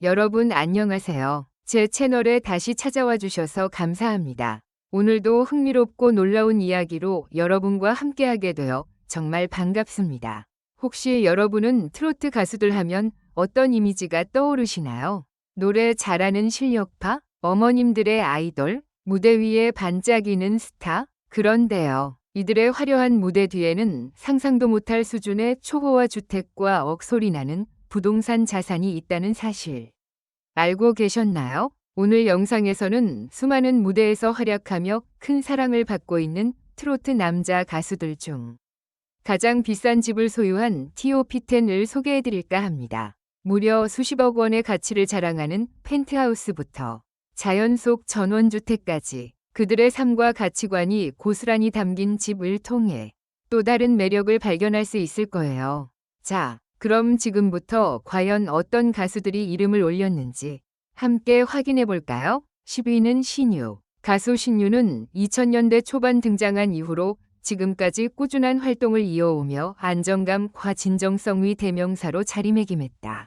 여러분 안녕하세요. 제 채널에 다시 찾아와 주셔서 감사합니다. 오늘도 흥미롭고 놀라운 이야기로 여러분과 함께하게 되어 정말 반갑습니다. 혹시 여러분은 트로트 가수들 하면 어떤 이미지가 떠오르시나요? 노래 잘하는 실력파? 어머님들의 아이돌? 무대 위에 반짝이는 스타? 그런데요. 이들의 화려한 무대 뒤에는 상상도 못할 수준의 초호화 주택과 억소리 나는 부동산 자산이 있다는 사실. 알고 계셨나요? 오늘 영상에서는 수많은 무대에서 활약하며 큰 사랑을 받고 있는 트로트 남자 가수들 중 가장 비싼 집을 소유한 TOP10을 소개해 드릴까 합니다. 무려 수십억 원의 가치를 자랑하는 펜트하우스부터 자연 속 전원주택까지 그들의 삶과 가치관이 고스란히 담긴 집을 통해 또 다른 매력을 발견할 수 있을 거예요. 자, 그럼 지금부터 과연 어떤 가수들이 이름을 올렸는지 함께 확인해 볼까요? 10위는 신유. 가수 신유는 2000년대 초반 등장한 이후로 지금까지 꾸준한 활동을 이어오며 안정감과 진정성 위 대명사로 자리매김했다.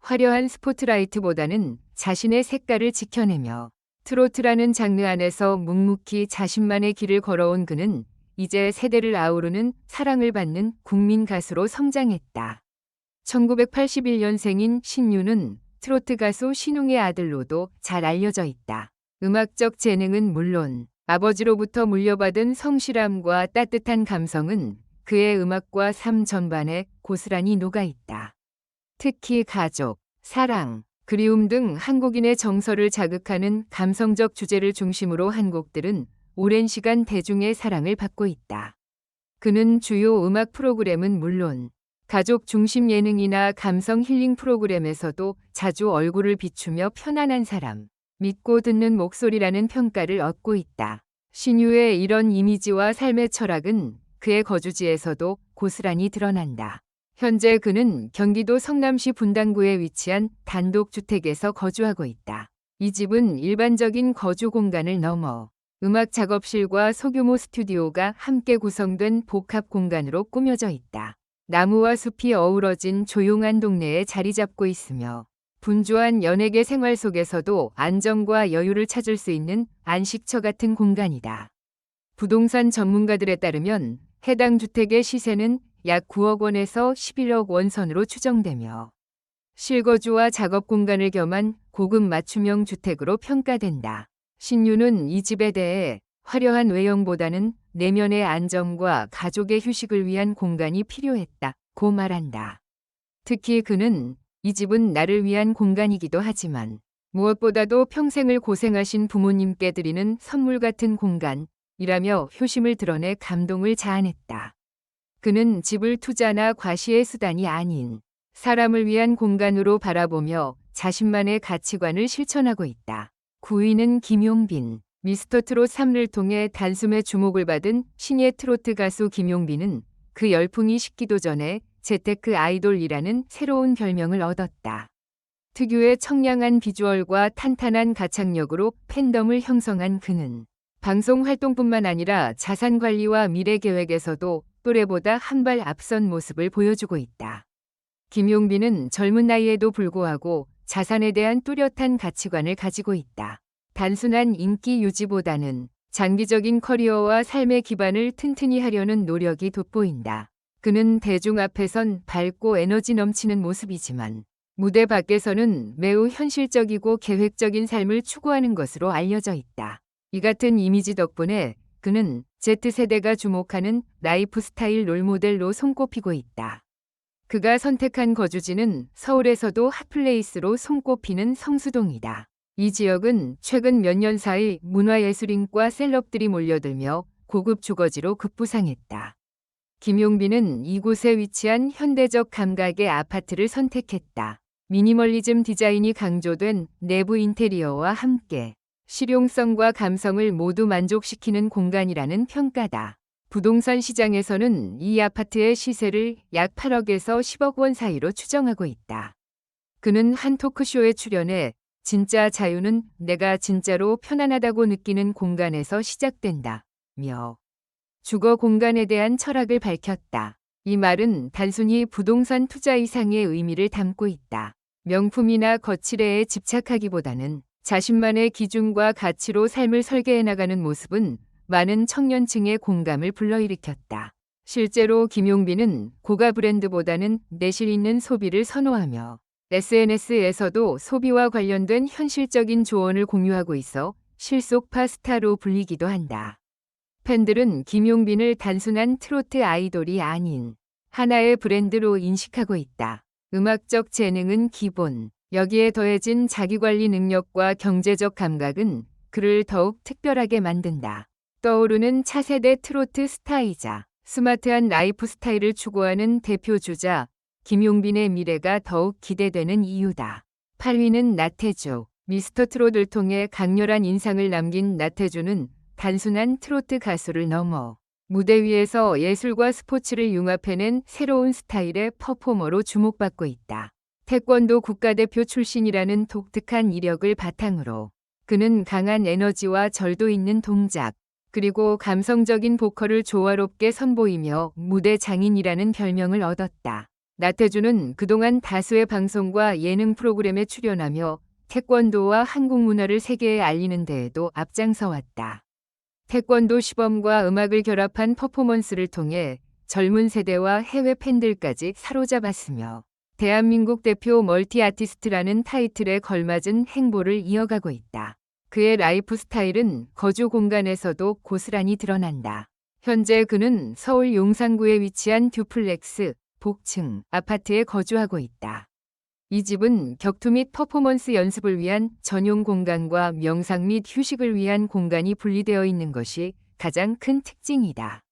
화려한 스포트라이트보다는 자신의 색깔을 지켜내며 트로트라는 장르 안에서 묵묵히 자신만의 길을 걸어온 그는 이제 세대를 아우르는 사랑을 받는 국민 가수로 성장했다. 1981년생인 신유는 트로트 가수 신웅의 아들로도 잘 알려져 있다. 음악적 재능은 물론 아버지로부터 물려받은 성실함과 따뜻한 감성은 그의 음악과 삶 전반에 고스란히 녹아 있다. 특히 가족, 사랑, 그리움 등 한국인의 정서를 자극하는 감성적 주제를 중심으로 한 곡들은 오랜 시간 대중의 사랑을 받고 있다. 그는 주요 음악 프로그램은 물론 가족 중심 예능이나 감성 힐링 프로그램에서도 자주 얼굴을 비추며 편안한 사람, 믿고 듣는 목소리라는 평가를 얻고 있다. 신유의 이런 이미지와 삶의 철학은 그의 거주지에서도 고스란히 드러난다. 현재 그는 경기도 성남시 분당구에 위치한 단독주택에서 거주하고 있다. 이 집은 일반적인 거주 공간을 넘어 음악 작업실과 소규모 스튜디오가 함께 구성된 복합 공간으로 꾸며져 있다. 나무와 숲이 어우러진 조용한 동네에 자리 잡고 있으며 분주한 연예계 생활 속에서도 안정과 여유를 찾을 수 있는 안식처 같은 공간이다. 부동산 전문가들에 따르면 해당 주택의 시세는 약 9억 원에서 11억 원 선으로 추정되며 실거주와 작업 공간을 겸한 고급 맞춤형 주택으로 평가된다. 신유는 이 집에 대해 화려한 외형보다는 내면의 안정과 가족의 휴식을 위한 공간이 필요했다 고 말한다. 특히 그는 이 집은 나를 위한 공간이기도 하지만 무엇보다도 평생을 고생하신 부모님께 드리는 선물 같은 공간이라며 효심을 드러내 감동을 자아냈다. 그는 집을 투자나 과시의 수단이 아닌 사람을 위한 공간으로 바라보며 자신만의 가치관을 실천하고 있다. 9위는 김용빈. 미스터 트롯 3를 통해 단숨에 주목을 받은 신예 트로트 가수 김용빈은 그 열풍이 식기도 전에 재테크 아이돌이라는 새로운 별명을 얻었다. 특유의 청량한 비주얼과 탄탄한 가창력으로 팬덤을 형성한 그는 방송 활동뿐만 아니라 자산 관리와 미래 계획에서도 또래보다 한 발 앞선 모습을 보여주고 있다. 김용빈은 젊은 나이에도 불구하고 자산에 대한 뚜렷한 가치관을 가지고 있다. 단순한 인기 유지보다는 장기적인 커리어와 삶의 기반을 튼튼히 하려는 노력이 돋보인다. 그는 대중 앞에선 밝고 에너지 넘치는 모습이지만 무대 밖에서는 매우 현실적이고 계획적인 삶을 추구하는 것으로 알려져 있다. 이 같은 이미지 덕분에 그는 Z세대가 주목하는 라이프 스타일 롤모델로 손꼽히고 있다. 그가 선택한 거주지는 서울에서도 핫플레이스로 손꼽히는 성수동이다. 이 지역은 최근 몇 년 사이 문화예술인과 셀럽들이 몰려들며 고급 주거지로 급부상했다. 김용빈은 이곳에 위치한 현대적 감각의 아파트를 선택했다. 미니멀리즘 디자인이 강조된 내부 인테리어와 함께 실용성과 감성을 모두 만족시키는 공간이라는 평가다. 부동산 시장에서는 이 아파트의 시세를 약 8억에서 10억 원 사이로 추정하고 있다. 그는 한 토크쇼에 출연해 진짜 자유는 내가 진짜로 편안하다고 느끼는 공간에서 시작된다. 며 주거 공간에 대한 철학을 밝혔다. 이 말은 단순히 부동산 투자 이상의 의미를 담고 있다. 명품이나 거칠애에 집착하기보다는 자신만의 기준과 가치로 삶을 설계해 나가는 모습은 많은 청년층의 공감을 불러일으켰다. 실제로 김용빈은 고가 브랜드보다는 내실 있는 소비를 선호하며 SNS에서도 소비와 관련된 현실적인 조언을 공유하고 있어 실속파 스타로 불리기도 한다. 팬들은 김용빈을 단순한 트로트 아이돌이 아닌 하나의 브랜드로 인식하고 있다. 음악적 재능은 기본, 여기에 더해진 자기관리 능력과 경제적 감각은 그를 더욱 특별하게 만든다. 떠오르는 차세대 트로트 스타이자 스마트한 라이프 스타일을 추구하는 대표 주자 김용빈의 미래가 더욱 기대되는 이유다. 8위는 나태주. 미스터 트롯을 통해 강렬한 인상을 남긴 나태주는 단순한 트로트 가수를 넘어 무대 위에서 예술과 스포츠를 융합해낸 새로운 스타일의 퍼포머로 주목받고 있다. 태권도 국가대표 출신이라는 독특한 이력을 바탕으로 그는 강한 에너지와 절도 있는 동작, 그리고 감성적인 보컬을 조화롭게 선보이며 무대 장인이라는 별명을 얻었다. 나태주는 그동안 다수의 방송과 예능 프로그램에 출연하며 태권도와 한국 문화를 세계에 알리는 데에도 앞장서 왔다. 태권도 시범과 음악을 결합한 퍼포먼스를 통해 젊은 세대와 해외 팬들까지 사로잡았으며 대한민국 대표 멀티 아티스트라는 타이틀에 걸맞은 행보를 이어가고 있다. 그의 라이프 스타일은 거주 공간에서도 고스란히 드러난다. 현재 그는 서울 용산구에 위치한 듀플렉스, 복층, 아파트에 거주하고 있다. 이 집은 격투 및 퍼포먼스 연습을 위한 전용 공간과 명상 및 휴식을 위한 공간이 분리되어 있는 것이 가장 큰 특징이다.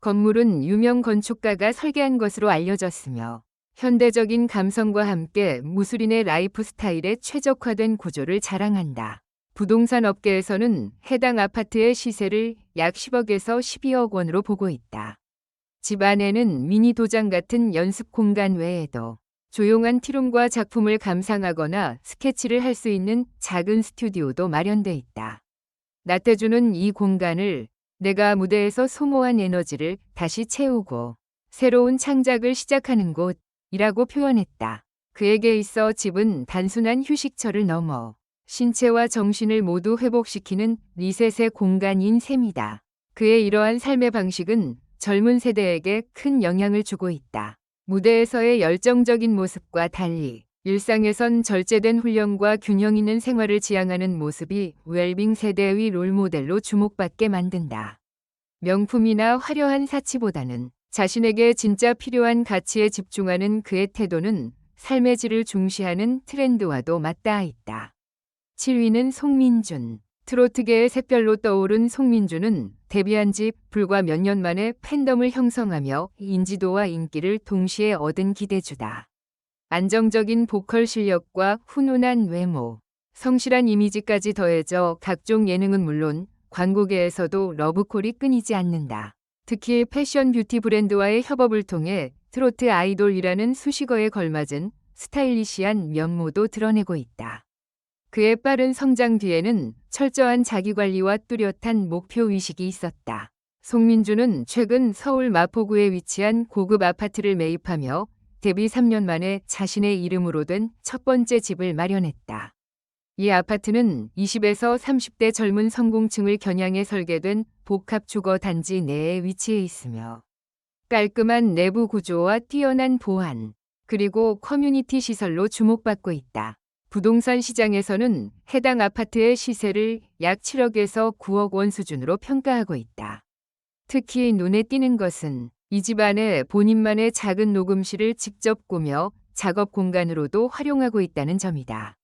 건물은 유명 건축가가 설계한 것으로 알려졌으며 현대적인 감성과 함께 무술인의 라이프 스타일에 최적화된 구조를 자랑한다. 부동산 업계에서는 해당 아파트의 시세를 약 10억에서 12억 원으로 보고 있다. 집 안에는 미니 도장 같은 연습 공간 외에도 조용한 티룸과 작품을 감상하거나 스케치를 할 수 있는 작은 스튜디오도 마련돼 있다. 나태주는 이 공간을 내가 무대에서 소모한 에너지를 다시 채우고 새로운 창작을 시작하는 곳이라고 표현했다. 그에게 있어 집은 단순한 휴식처를 넘어 신체와 정신을 모두 회복시키는 리셋의 공간인 셈이다. 그의 이러한 삶의 방식은 젊은 세대에게 큰 영향을 주고 있다. 무대에서의 열정적인 모습과 달리 일상에선 절제된 훈련과 균형 있는 생활을 지향하는 모습이 웰빙 세대의 롤모델로 주목받게 만든다. 명품이나 화려한 사치보다는 자신에게 진짜 필요한 가치에 집중하는 그의 태도는 삶의 질을 중시하는 트렌드와도 맞닿아 있다. 7위는 송민준. 트로트계의 샛별로 떠오른 송민준은 데뷔한 지 불과 몇 년 만에 팬덤을 형성하며 인지도와 인기를 동시에 얻은 기대주다. 안정적인 보컬 실력과 훈훈한 외모, 성실한 이미지까지 더해져 각종 예능은 물론 광고계에서도 러브콜이 끊이지 않는다. 특히 패션 뷰티 브랜드와의 협업을 통해 트로트 아이돌이라는 수식어에 걸맞은 스타일리시한 면모도 드러내고 있다. 그의 빠른 성장 뒤에는 철저한 자기관리와 뚜렷한 목표의식이 있었다. 송민주는 최근 서울 마포구에 위치한 고급 아파트를 매입하며 데뷔 3년 만에 자신의 이름으로 된 첫 번째 집을 마련했다. 이 아파트는 20에서 30대 젊은 성공층을 겨냥해 설계된 복합 주거 단지 내에 위치해 있으며 깔끔한 내부 구조와 뛰어난 보안, 그리고 커뮤니티 시설로 주목받고 있다. 부동산 시장에서는 해당 아파트의 시세를 약 7억에서 9억 원 수준으로 평가하고 있다. 특히 눈에 띄는 것은 이 집안에 본인만의 작은 녹음실을 직접 꾸며 작업 공간으로도 활용하고 있다는 점이다.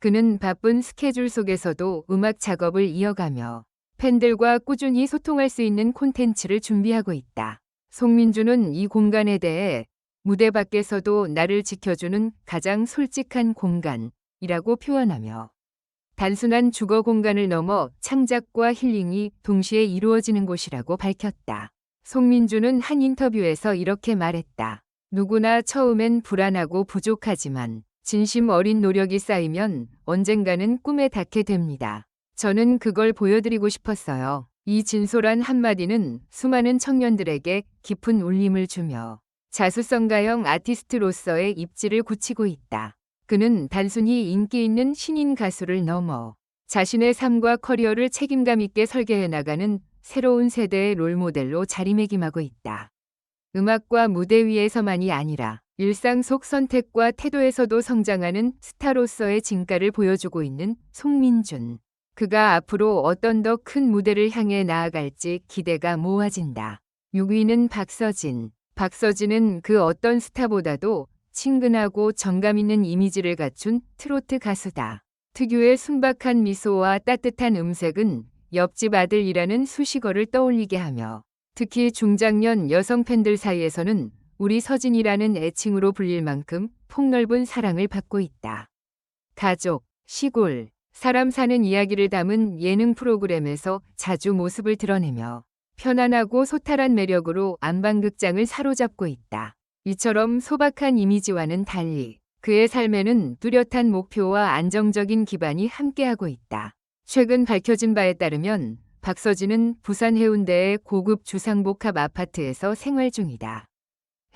그는 바쁜 스케줄 속에서도 음악 작업을 이어가며 팬들과 꾸준히 소통할 수 있는 콘텐츠를 준비하고 있다. 송민주는 이 공간에 대해 무대 밖에서도 나를 지켜주는 가장 솔직한 공간 이라고 표현하며 단순한 주거 공간을 넘어 창작과 힐링이 동시에 이루어지는 곳이라고 밝혔다. 송민주는 한 인터뷰에서 이렇게 말했다. 누구나 처음엔 불안하고 부족하지만 진심 어린 노력이 쌓이면 언젠가는 꿈에 닿게 됩니다. 저는 그걸 보여드리고 싶었어요. 이 진솔한 한마디는 수많은 청년들에게 깊은 울림을 주며 자수성가형 아티스트로서의 입지를 굳히고 있다. 그는 단순히 인기 있는 신인 가수를 넘어 자신의 삶과 커리어를 책임감 있게 설계해 나가는 새로운 세대의 롤모델로 자리매김하고 있다. 음악과 무대 위에서만이 아니라 일상 속 선택과 태도에서도 성장하는 스타로서의 진가를 보여주고 있는 송민준. 그가 앞으로 어떤 더 큰 무대를 향해 나아갈지 기대가 모아진다. 6위는 박서진. 박서진은 그 어떤 스타보다도 친근하고 정감 있는 이미지를 갖춘 트로트 가수다. 특유의 순박한 미소와 따뜻한 음색은 옆집 아들이라는 수식어를 떠올리게 하며 특히 중장년 여성 팬들 사이에서는 우리 서진이라는 애칭으로 불릴 만큼 폭넓은 사랑을 받고 있다. 가족, 시골, 사람 사는 이야기를 담은 예능 프로그램에서 자주 모습을 드러내며 편안하고 소탈한 매력으로 안방극장을 사로잡고 있다. 이처럼 소박한 이미지와는 달리 그의 삶에는 뚜렷한 목표와 안정적인 기반이 함께하고 있다. 최근 밝혀진 바에 따르면 박서진은 부산 해운대의 고급 주상복합 아파트에서 생활 중이다.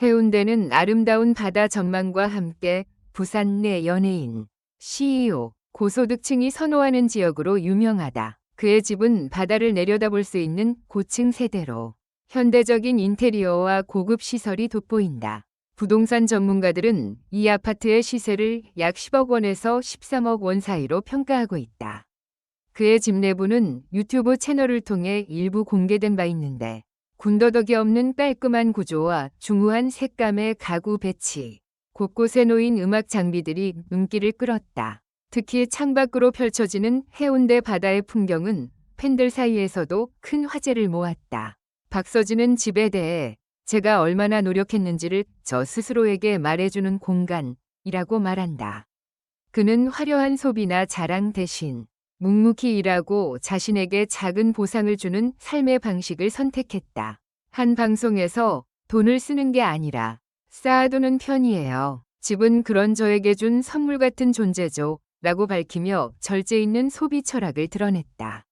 해운대는 아름다운 바다 전망과 함께 부산 내 연예인, CEO, 고소득층이 선호하는 지역으로 유명하다. 그의 집은 바다를 내려다볼 수 있는 고층 세대로 현대적인 인테리어와 고급 시설이 돋보인다. 부동산 전문가들은 이 아파트의 시세를 약 10억 원에서 13억 원 사이로 평가하고 있다. 그의 집 내부는 유튜브 채널을 통해 일부 공개된 바 있는데 군더더기 없는 깔끔한 구조와 중후한 색감의 가구 배치, 곳곳에 놓인 음악 장비들이 눈길을 끌었다. 특히 창밖으로 펼쳐지는 해운대 바다의 풍경은 팬들 사이에서도 큰 화제를 모았다. 박서진은 집에 대해 제가 얼마나 노력했는지를 저 스스로에게 말해주는 공간이라고 말한다. 그는 화려한 소비나 자랑 대신 묵묵히 일하고 자신에게 작은 보상을 주는 삶의 방식을 선택했다. 한 방송에서 돈을 쓰는 게 아니라 쌓아두는 편이에요. 집은 그런 저에게 준 선물 같은 존재죠. 라고 밝히며 절제 있는 소비 철학을 드러냈다.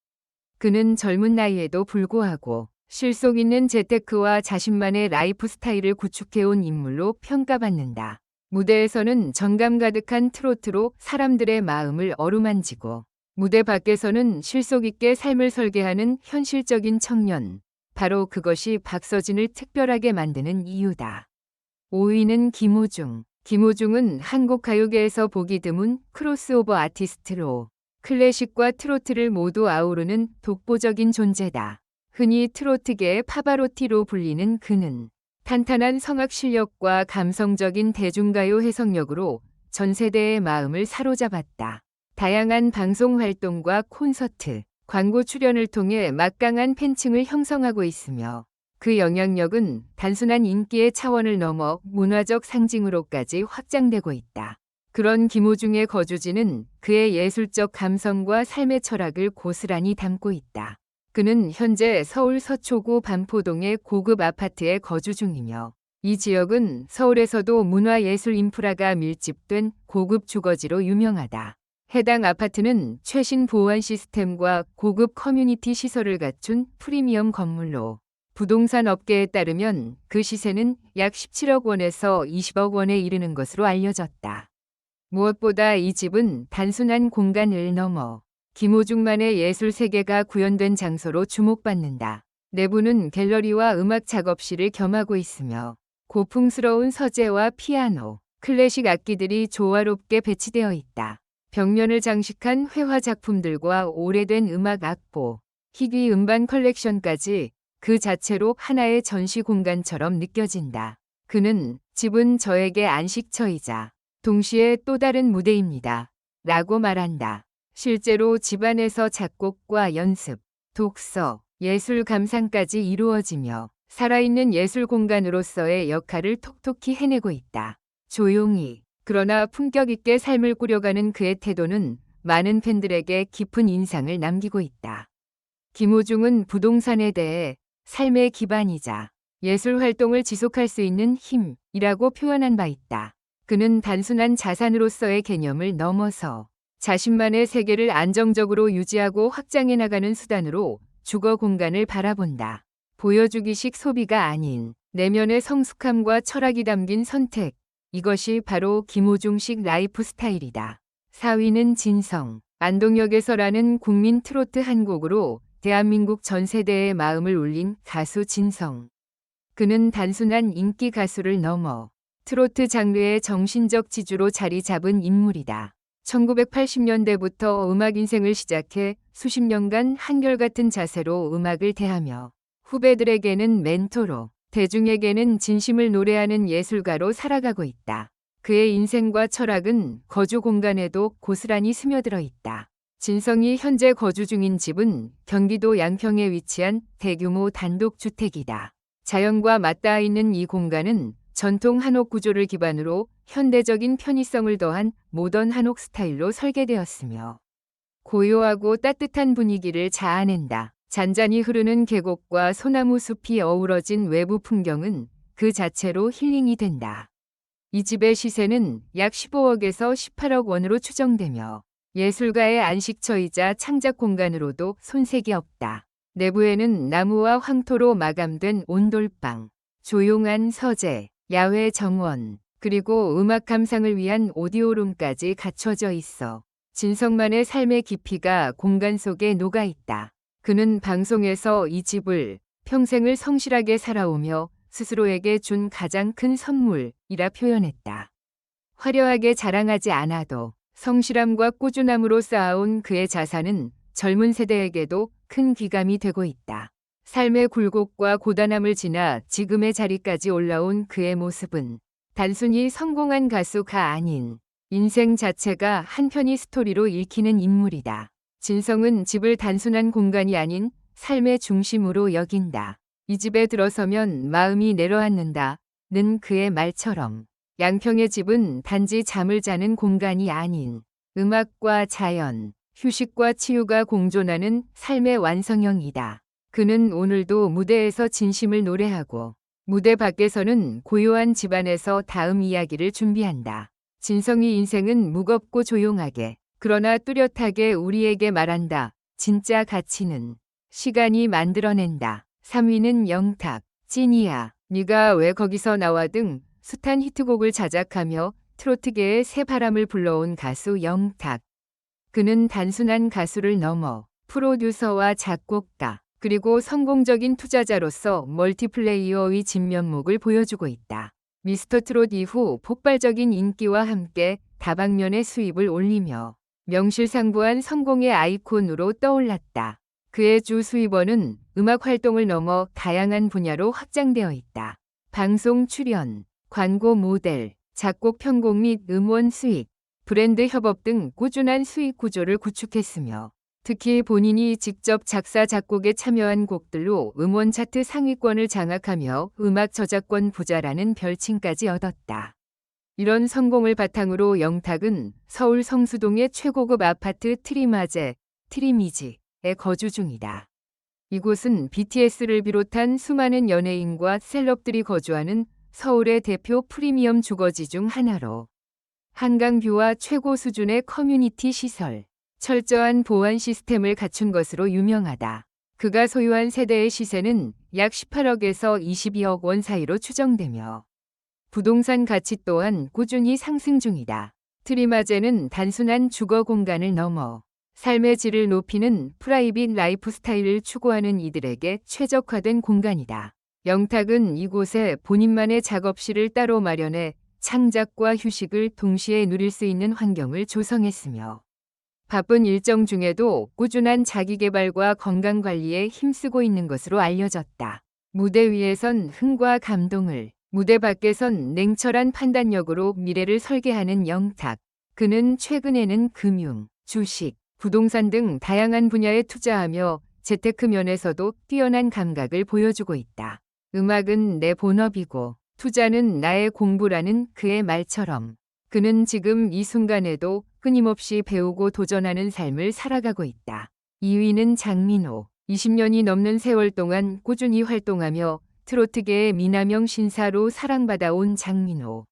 그는 젊은 나이에도 불구하고 실속 있는 재테크와 자신만의 라이프 스타일을 구축해온 인물로 평가받는다. 무대에서는 정감 가득한 트로트로 사람들의 마음을 어루만지고 무대 밖에서는 실속 있게 삶을 설계하는 현실적인 청년. 바로 그것이 박서진을 특별하게 만드는 이유다. 5위는 김호중. 김호중은 한국 가요계에서 보기 드문 크로스오버 아티스트로 클래식과 트로트를 모두 아우르는 독보적인 존재다. 흔히 트로트계의 파바로티로 불리는 그는 탄탄한 성악 실력과 감성적인 대중가요 해석력으로 전 세대의 마음을 사로잡았다. 다양한 방송 활동과 콘서트, 광고 출연을 통해 막강한 팬층을 형성하고 있으며 그 영향력은 단순한 인기의 차원을 넘어 문화적 상징으로까지 확장되고 있다. 그런 김호중의 거주지는 그의 예술적 감성과 삶의 철학을 고스란히 담고 있다. 그는 현재 서울 서초구 반포동의 고급 아파트에 거주 중이며 이 지역은 서울에서도 문화예술 인프라가 밀집된 고급 주거지로 유명하다. 해당 아파트는 최신 보안 시스템과 고급 커뮤니티 시설을 갖춘 프리미엄 건물로 부동산 업계에 따르면 그 시세는 약 17억 원에서 20억 원에 이르는 것으로 알려졌다. 무엇보다 이 집은 단순한 공간을 넘어 김호중만의 예술 세계가 구현된 장소로 주목받는다. 내부는 갤러리와 음악 작업실을 겸하고 있으며 고풍스러운 서재와 피아노, 클래식 악기들이 조화롭게 배치되어 있다. 벽면을 장식한 회화 작품들과 오래된 음악 악보, 희귀 음반 컬렉션까지 그 자체로 하나의 전시 공간처럼 느껴진다. 그는 집은 저에게 안식처이자 동시에 또 다른 무대입니다. 라고 말한다. 실제로 집안에서 작곡과 연습, 독서, 예술 감상까지 이루어지며 살아있는 예술 공간으로서의 역할을 톡톡히 해내고 있다. 조용히 그러나 품격 있게 삶을 꾸려가는 그의 태도는 많은 팬들에게 깊은 인상을 남기고 있다. 김호중은 부동산에 대해 삶의 기반이자 예술 활동을 지속할 수 있는 힘이라고 표현한 바 있다. 그는 단순한 자산으로서의 개념을 넘어서 자신만의 세계를 안정적으로 유지하고 확장해 나가는 수단으로 주거 공간을 바라본다. 보여주기식 소비가 아닌 내면의 성숙함과 철학이 담긴 선택, 이것이 바로 김호중식 라이프 스타일이다. 4위는 진성. 안동역에서라는 국민 트로트 한 곡으로 대한민국 전 세대의 마음을 울린 가수 진성. 그는 단순한 인기 가수를 넘어 트로트 장르의 정신적 지주로 자리 잡은 인물이다. 1980년대부터 음악 인생을 시작해 수십 년간 한결같은 자세로 음악을 대하며 후배들에게는 멘토로 대중에게는 진심을 노래하는 예술가로 살아가고 있다. 그의 인생과 철학은 거주 공간에도 고스란히 스며들어 있다. 진성이 현재 거주 중인 집은 경기도 양평에 위치한 대규모 단독주택이다. 자연과 맞닿아 있는 이 공간은 전통 한옥 구조를 기반으로 현대적인 편의성을 더한 모던 한옥 스타일로 설계되었으며 고요하고 따뜻한 분위기를 자아낸다. 잔잔히 흐르는 계곡과 소나무 숲이 어우러진 외부 풍경은 그 자체로 힐링이 된다. 이 집의 시세는 약 15억에서 18억 원으로 추정되며 예술가의 안식처이자 창작 공간으로도 손색이 없다. 내부에는 나무와 황토로 마감된 온돌방, 조용한 서재, 야외 정원, 그리고 음악 감상을 위한 오디오룸까지 갖춰져 있어 진성만의 삶의 깊이가 공간 속에 녹아 있다. 그는 방송에서 이 집을 평생을 성실하게 살아오며 스스로에게 준 가장 큰 선물이라 표현했다. 화려하게 자랑하지 않아도 성실함과 꾸준함으로 쌓아온 그의 자산은 젊은 세대에게도 큰 귀감이 되고 있다. 삶의 굴곡과 고단함을 지나 지금의 자리까지 올라온 그의 모습은 단순히 성공한 가수가 아닌 인생 자체가 한편의 스토리로 읽히는 인물이다. 진성은 집을 단순한 공간이 아닌 삶의 중심으로 여긴다. 이 집에 들어서면 마음이 내려앉는다. 는 그의 말처럼 양평의 집은 단지 잠을 자는 공간이 아닌 음악과 자연, 휴식과 치유가 공존하는 삶의 완성형이다. 그는 오늘도 무대에서 진심을 노래하고 무대 밖에서는 고요한 집안에서 다음 이야기를 준비한다. 진성이 인생은 무겁고 조용하게 그러나 뚜렷하게 우리에게 말한다. 진짜 가치는 시간이 만들어낸다. 3위는 영탁, 찐이야, 네가 왜 거기서 나와 등 숱한 히트곡을 자작하며 트로트계의 새 바람을 불러온 가수 영탁. 그는 단순한 가수를 넘어 프로듀서와 작곡가, 그리고 성공적인 투자자로서 멀티플레이어의 진면목을 보여주고 있다. 미스터 트롯 이후 폭발적인 인기와 함께 다방면의 수입을 올리며 명실상부한 성공의 아이콘으로 떠올랐다. 그의 주 수입원은 음악 활동을 넘어 다양한 분야로 확장되어 있다. 방송 출연, 광고 모델, 작곡 편곡 및 음원 수익, 브랜드 협업 등 꾸준한 수익 구조를 구축했으며 특히 본인이 직접 작사 작곡에 참여한 곡들로 음원 차트 상위권을 장악하며 음악 저작권 부자라는 별칭까지 얻었다. 이런 성공을 바탕으로 영탁은 서울 성수동의 최고급 아파트 트리마제, 트리미지에 거주 중이다. 이곳은 BTS를 비롯한 수많은 연예인과 셀럽들이 거주하는 서울의 대표 프리미엄 주거지 중 하나로 한강뷰와 최고 수준의 커뮤니티 시설, 철저한 보안 시스템을 갖춘 것으로 유명하다. 그가 소유한 세대의 시세는 약 18억에서 22억 원 사이로 추정되며 부동산 가치 또한 꾸준히 상승 중이다. 트리마제는 단순한 주거 공간을 넘어 삶의 질을 높이는 프라이빗 라이프 스타일을 추구하는 이들에게 최적화된 공간이다. 영탁은 이곳에 본인만의 작업실을 따로 마련해 창작과 휴식을 동시에 누릴 수 있는 환경을 조성했으며 바쁜 일정 중에도 꾸준한 자기개발과 건강관리에 힘쓰고 있는 것으로 알려졌다. 무대 위에선 흥과 감동을, 무대 밖에선 냉철한 판단력으로 미래를 설계하는 영탁. 그는 최근에는 금융, 주식, 부동산 등 다양한 분야에 투자하며 재테크 면에서도 뛰어난 감각을 보여주고 있다. 음악은 내 본업이고 투자는 나의 공부라는 그의 말처럼 그는 지금 이 순간에도 끊임없이 배우고 도전하는 삶을 살아가고 있다. 2위는 장민호. 20년이 넘는 세월 동안 꾸준히 활동하며 트로트계의 미남형 신사로 사랑받아온 장민호.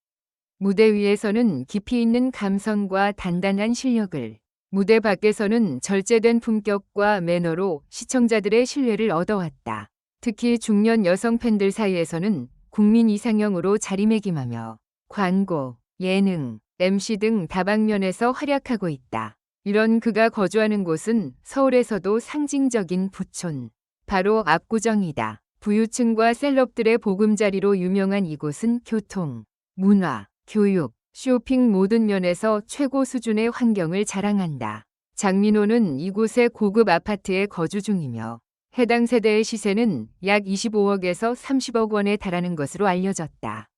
무대 위에서는 깊이 있는 감성과 단단한 실력을, 무대 밖에서는 절제된 품격과 매너로 시청자들의 신뢰를 얻어왔다. 특히 중년 여성 팬들 사이에서는 국민 이상형으로 자리매김하며 광고, 예능, MC 등 다방면에서 활약하고 있다. 이런 그가 거주하는 곳은 서울에서도 상징적인 부촌, 바로 압구정이다. 부유층과 셀럽들의 보금자리로 유명한 이곳은 교통, 문화, 교육, 쇼핑 모든 면에서 최고 수준의 환경을 자랑한다. 장민호는 이곳의 고급 아파트에 거주 중이며 해당 세대의 시세는 약 25억에서 30억 원에 달하는 것으로 알려졌다.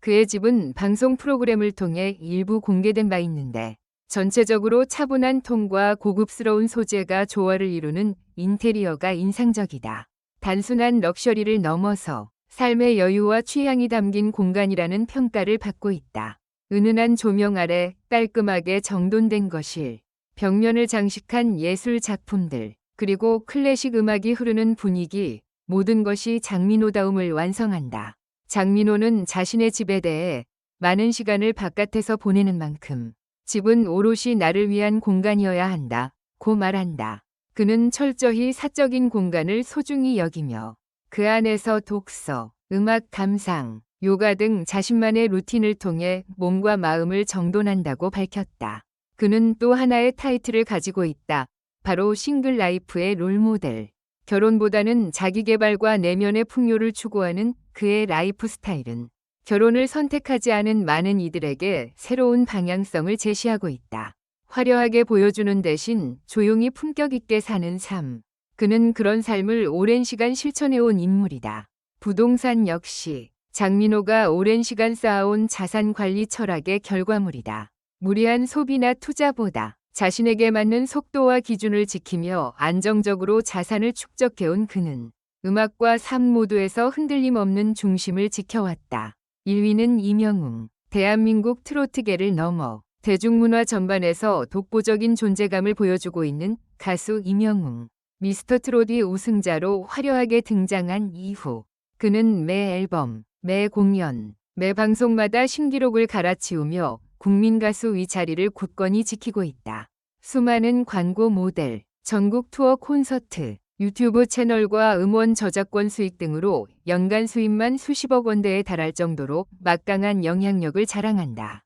그의 집은 방송 프로그램을 통해 일부 공개된 바 있는데 전체적으로 차분한 톤과 고급스러운 소재가 조화를 이루는 인테리어가 인상적이다. 단순한 럭셔리를 넘어서 삶의 여유와 취향이 담긴 공간이라는 평가를 받고 있다. 은은한 조명 아래 깔끔하게 정돈된 거실, 벽면을 장식한 예술 작품들, 그리고 클래식 음악이 흐르는 분위기, 모든 것이 장민호다움을 완성한다. 장민호는 자신의 집에 대해 많은 시간을 바깥에서 보내는 만큼 집은 오롯이 나를 위한 공간이어야 한다. 고 말한다. 그는 철저히 사적인 공간을 소중히 여기며 그 안에서 독서, 음악 감상, 요가 등 자신만의 루틴을 통해 몸과 마음을 정돈한다고 밝혔다. 그는 또 하나의 타이틀을 가지고 있다. 바로 싱글 라이프의 롤모델. 결혼보다는 자기 개발과 내면의 풍요를 추구하는 그의 라이프 스타일은 결혼을 선택하지 않은 많은 이들에게 새로운 방향성을 제시하고 있다. 화려하게 보여주는 대신 조용히 품격 있게 사는 삶. 그는 그런 삶을 오랜 시간 실천해온 인물이다. 부동산 역시 장민호가 오랜 시간 쌓아온 자산 관리 철학의 결과물이다. 무리한 소비나 투자보다 자신에게 맞는 속도와 기준을 지키며 안정적으로 자산을 축적해온 그는 음악과 삶 모두에서 흔들림 없는 중심을 지켜왔다. 1위는 이명웅. 대한민국 트로트계를 넘어 대중문화 전반에서 독보적인 존재감을 보여주고 있는 가수 이명웅. 미스터 트롯이 우승자로 화려하게 등장한 이후 그는 매 앨범, 매 공연, 매 방송마다 신기록을 갈아치우며 국민 가수 위 자리를 굳건히 지키고 있다. 수많은 광고 모델, 전국 투어 콘서트, 유튜브 채널과 음원 저작권 수익 등으로 연간 수입만 수십억 원대에 달할 정도로 막강한 영향력을 자랑한다.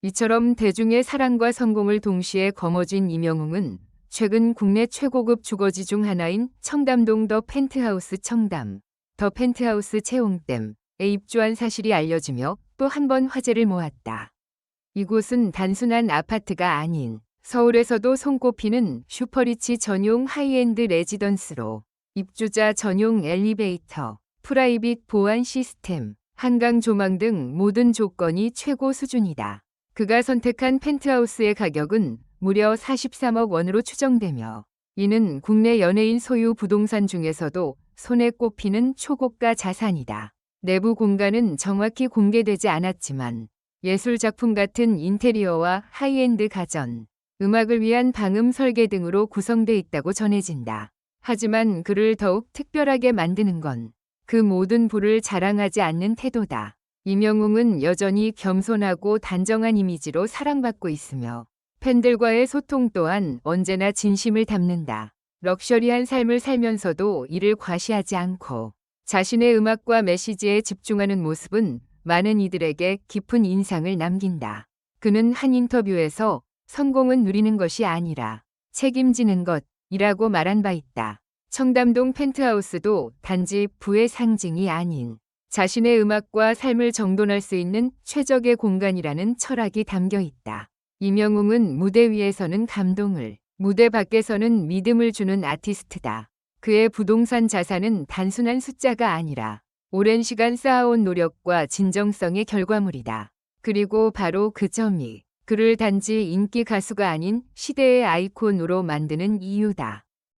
이처럼 대중의 사랑과 성공을 동시에 거머쥔 이명웅은 최근 국내 최고급 주거지 중 하나인 청담동 더 펜트하우스 청담, 더 펜트하우스 채용댐에 입주한 사실이 알려지며 또 한 번 화제를 모았다. 이곳은 단순한 아파트가 아닌 서울에서도 손꼽히는 슈퍼리치 전용 하이엔드 레지던스로 입주자 전용 엘리베이터, 프라이빗 보안 시스템, 한강 조망 등 모든 조건이 최고 수준이다. 그가 선택한 펜트하우스의 가격은 무려 43억 원으로 추정되며 이는 국내 연예인 소유 부동산 중에서도 손에 꼽히는 초고가 자산이다. 내부 공간은 정확히 공개되지 않았지만 예술 작품 같은 인테리어와 하이엔드 가전, 음악을 위한 방음 설계 등으로 구성돼 있다고 전해진다. 하지만 그를 더욱 특별하게 만드는 건 그 모든 부를 자랑하지 않는 태도다. 이명웅은 여전히 겸손하고 단정한 이미지로 사랑받고 있으며 팬들과의 소통 또한 언제나 진심을 담는다. 럭셔리한 삶을 살면서도 이를 과시하지 않고 자신의 음악과 메시지에 집중하는 모습은 많은 이들에게 깊은 인상을 남긴다. 그는 한 인터뷰에서 성공은 누리는 것이 아니라 책임지는 것이라고 말한 바 있다. 청담동 펜트하우스도 단지 부의 상징이 아닌 자신의 음악과 삶을 정돈할 수 있는 최적의 공간이라는 철학이 담겨 있다. 이명웅은 무대 위에서는 감동을, 무대 밖에서는 믿음을 주는 아티스트다. 그의 부동산 자산은 단순한 숫자가 아니라 오랜 시간 쌓아온 노력과 진정성의 결과물이다. 그리고 바로 그 점이 그를 단지 인기 가수가 아닌 시대의 아이콘으로 만드는 이유다.